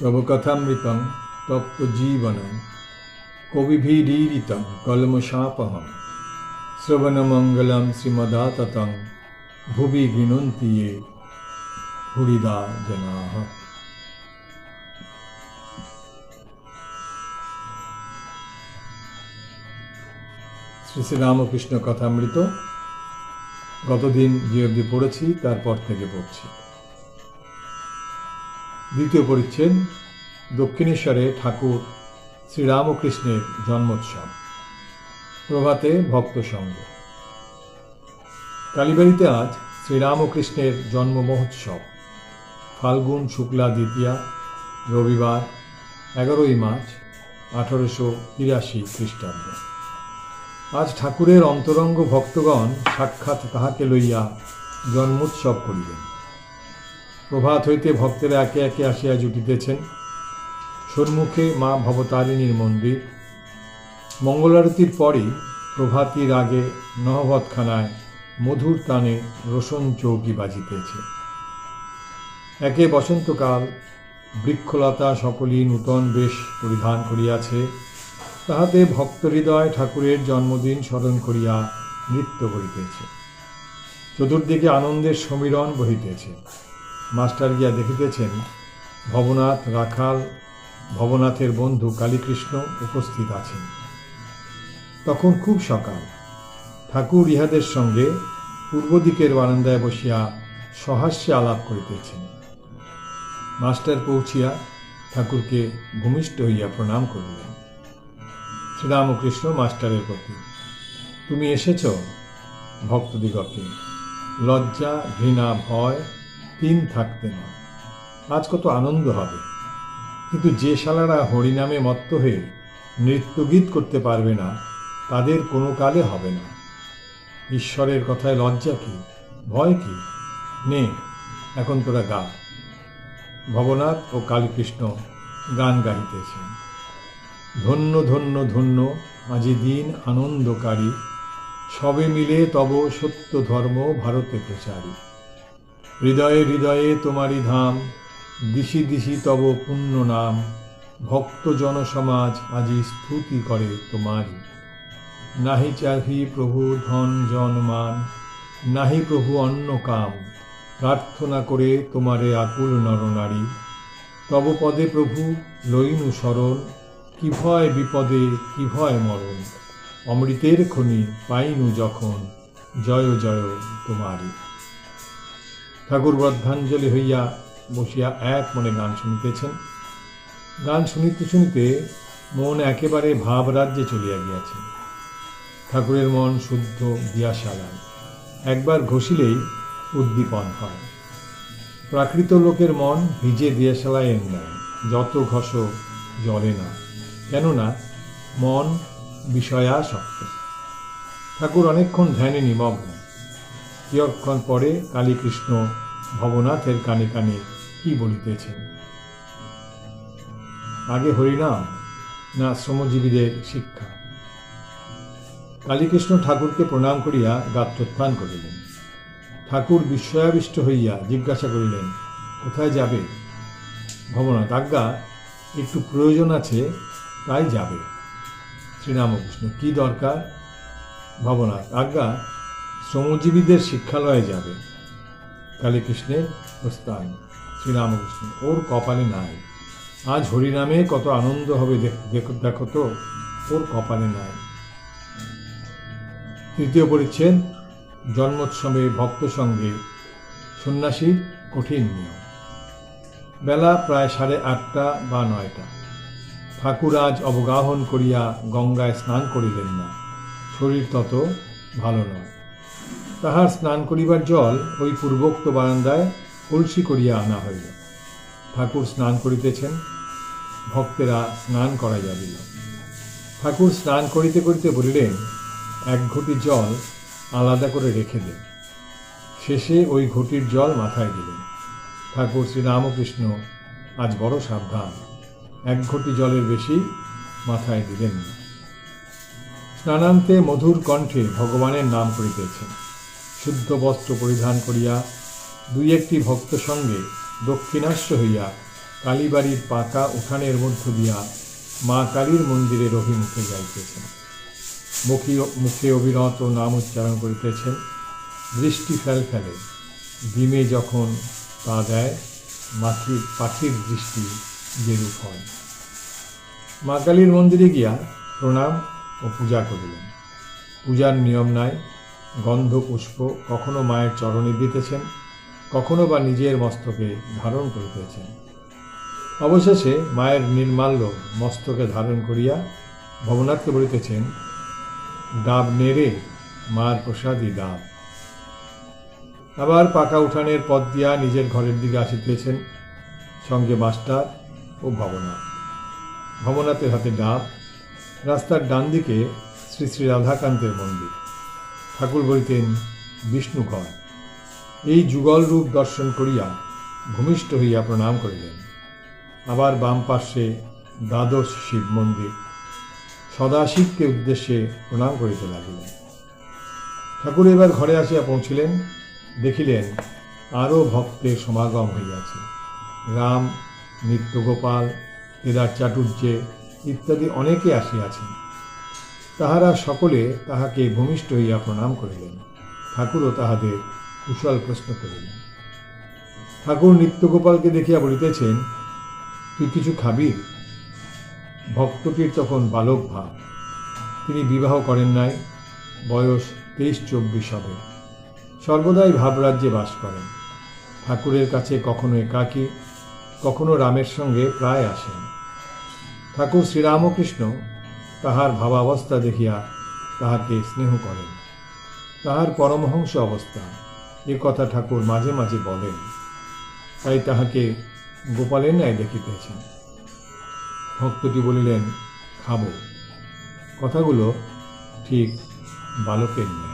তব কথামৃতং তপ্ত জীবনম কবিভিরীরিতং কলমশাপহম শ্রবণমঙ্গলম শ্রীমদাততং ভুবি গৃণন্তি ये ভুরিদা জনাহ শ্রী শ্রীরামকৃষ্ণ কথামৃত গতদিন যে অবধি পড়েছি, তারপর থেকে পড়ছি। দ্বিতীয় পরিচ্ছেদ, দক্ষিণেশ্বরে ঠাকুর শ্রীরামকৃষ্ণের জন্মোৎসব। প্রভাতে ভক্ত সঙ্গ। কালীবাড়িতে আজ শ্রীরামকৃষ্ণের জন্ম মহোৎসব। ফাল্গুন, শুক্লা, দ্বিতীয়া, রবিবার, এগারোই মার্চ, আঠারোশো তিরাশি খ্রিস্টাব্দ। আজ ঠাকুরের অন্তরঙ্গ ভক্তগণ সাক্ষাৎ তাহাকে লইয়া জন্মোৎসব করিবেন। প্রভাত হইতে ভক্তেরা একে একে আসিয়া জুটিতেছেন। সন্মুখে মা ভবতারিণীর মন্দির। মঙ্গলারতির পরই প্রভাতীর আগে নহবতখানায় মধুর তানে রোশন চৌকি বাজিতেছে। একে বসন্তকাল বৃক্ষলতা সকলই নূতন বেশ পরিধান করিয়াছে। তাহাতে ভক্ত হৃদয় ঠাকুরের জন্মদিন স্মরণ করিয়া নৃত্য করিতেছে। চতুর্দিকে আনন্দের সমীরণ বহিতেছে। মাস্টার গিয়া দেখিতেছেন, ভবনাথ রাখাল, ভবনাথের বন্ধু কালীকৃষ্ণ উপস্থিত আছেন। তখন খুব সকাল। ঠাকুর ইহাদের সঙ্গে পূর্ব দিকের বারান্দায় বসিয়া সহাস্যে আলাপ করিতেছেন। মাস্টার পৌঁছিয়া ঠাকুরকে ভূমিষ্ঠ হইয়া প্রণাম করিলেন। শ্রীরামকৃষ্ণ মাস্টারের প্রতি, তুমি এসেছ? ভক্তদিগকে, লজ্জা, ঘৃণা, ভয় তিন থাকতে না। আজ কত আনন্দ হবে। কিন্তু যে শালারা হরিনামে মত্ত হয়ে নৃত্যগীত করতে পারবে না, তাদের কোনো কালে হবে না। ঈশ্বরের কথায় লজ্জা কি? ভয় কি? নে, এখন তোরা গা। ভবনাথ ও কালীকৃষ্ণ গান গাইতেছেন ধন্য ধন্য ধন্য, আজি দিন আনন্দকারী। সবে মিলে তব সত্য ধর্ম ভারতে প্রচারী। হৃদয়ে হৃদয়ে তোমারি ধাম, দিশি দিশি তব পুণ্য নাম, ভক্ত জনসমাজ আজি স্তুতি করে তোমারি নাহি চাহি প্রভু ধন জন মান নাহি প্রভু অন্য কাম, প্রার্থনা করে তোমারে আকুল নরনারী তব পদে প্রভু লইনু শরণ, কি ভয় বিপদে, কি ভয় মরণ। অমৃতের খনি পাইনু যখন, জয় জয় তোমারি ঠাকুর বদ্ধাঞ্জলি হইয়া বসিয়া এক মনে গান শুনিতেছেন। গান শুনিতে শুনিতে মন একেবারে ভাবরাজ্যে চলিয়া গিয়াছে। ঠাকুরের মন শুদ্ধ দিয়াশালায় একবার ঘষিলেই উদ্দীপন হয়। প্রাকৃত লোকের মন ভিজে দিয়াশালায় নেয়, যত ঘষ জলে না, কেননা মন বিষয়াসক্ত। ঠাকুর অনেকক্ষণ ধ্যানে নিমগ্ন কিয়ক্ষণ পরে কালীকৃষ্ণ ভবনাথের কানে কানে কি বলিতেছেন? আগে হরিনাম, না শ্রমজীবীদের শিক্ষা। কালীকৃষ্ণ ঠাকুরকে প্রণাম করিয়া গাত্রোত্থান করিলেন। ঠাকুর বিস্ময়াবিষ্ট হইয়া জিজ্ঞাসা করিলেন, কোথায় যাবে? ভবনাথ, আজ্ঞা, একটু প্রয়োজন আছে, তাই যাবে। শ্রীরামকৃষ্ণ, কি দরকার? ভবনাথ, আজ্ঞা শ্রমজীবীদের শিক্ষালয়ে যাবে। কালীকৃষ্ণের প্রস্থান শ্রীরামকৃষ্ণ ওর কপালে নাই। আজ হরিনামে কত আনন্দ হবে দেখো তো, ওর কপালে নাই। তৃতীয় পরিচ্ছেদ জন্মোৎসবে ভক্ত সঙ্গে সন্ন্যাসীর কঠিন নিয়ম। বেলা প্রায় সাড়ে আটটা বা নয়টা। ঠাকুর আজ অবগাহন করিয়া গঙ্গায় স্নান করিলেন না। শরীর তত ভালো নয়। তাহার স্নান করিবার জল ওই পূর্বোক্ত বারান্দায় কলসি করিয়া আনা হইল। ঠাকুর স্নান করিতেছেন, ভক্তেরা স্নান করাইয়া দিল। ঠাকুর স্নান করিতে করিতে বলিলেন, এক ঘটি জল আলাদা করে রেখে দেন শেষে ওই ঘটির জল মাথায় দিলেন। ঠাকুর শ্রীরামকৃষ্ণ আজ বড় সাবধান, এক ঘটি জলের বেশি মাথায় দিলেন না। স্নানান্তে মধুর কণ্ঠে ভগবানের নাম করিতেছেন। শুদ্ধ বস্ত্র পরিধান করিয়া দুই একটি ভক্ত সঙ্গে দক্ষিণাস্য হইয়া কালীবাড়ির পাকা উঠানের মধ্য দিয়া মা কালীর মন্দিরের অভিমুখে যাইতেছেন। মুখী মুখে অবিরত নাম উচ্চারণ করিতেছেন। দৃষ্টি ফেল ফেলে। ডিমে যখন পা দেয়, মাখির পাখির দৃষ্টি যেরূপ হয়। মা কালীর মন্দিরে গিয়া প্রণাম ও পূজা করিলেন। পূজার নিয়ম নাই। গন্ধ পুষ্প কখনো মায়ের চরণে দিতেছেন, কখনো বা নিজের মস্তকে ধারণ করিতেছেন। অবশেষে মায়ের নির্মাল্য মস্তকে ধারণ করিয়া ভবনাথকে বলিতেছেন, ডাব নেড়ে মার প্রসাদী ডাব। আবার পাকা উঠানের পথ দিয়া নিজের ঘরের দিকে আসিতেছেন সঙ্গে মাস্টার ও ভবনাথ ভবনাথের হাতে ডাব, রাস্তার ডান দিকে শ্রী শ্রী রাধাকান্তের মন্দির। ঠাকুর বলিতেন বিষ্ণুঘর এই যুগল রূপ দর্শন করিয়া ভূমিষ্ঠ হইয়া প্রণাম করিলেন। আবার বাম পার্শ্বে দ্বাদশ শিব মন্দির সদাশিবকে উদ্দেশ্যে প্রণাম করিতে লাগিলেন। ঠাকুর এবার ঘরে আসিয়া পৌঁছিলেন, দেখিলেন আরও ভক্তের সমাগম হইয়াছে। রাম, নিত্যগোপাল, কেদার চাটুর্যে ইত্যাদি অনেকে আসিয়াছেন। তাহারা সকলে তাহাকে ভূমিষ্ঠ হইয়া প্রণাম করিলেন। ঠাকুরও তাহাদের কুশল প্রশ্ন করিলেন। ঠাকুর নিত্যগোপালকে দেখিয়া বলিতেছেন, তুই কিছু খাবি? ভক্তটির তখন বালক ভাব। তিনি বিবাহ করেন নাই, বয়স তেইশ চব্বিশ হবে। সর্বদাই ভাবরাজ্যে বাস করেন। ঠাকুরের কাছে কখনো একাকী, কখনো রামের সঙ্গে প্রায় আসেন। ঠাকুর শ্রীরামকৃষ্ণ তাহার ভাবাবস্থা দেখিয়া তাহাকে স্নেহ করেন। তাহার পরমহংস অবস্থা, এ কথা ঠাকুর মাঝে মাঝে বলেন। তাই তাহাকে গোপালের ন্যায় দেখিতেছেন। ভক্তটি বলিলেন, খাব। কথাগুলো ঠিক বালকের ন্যায়।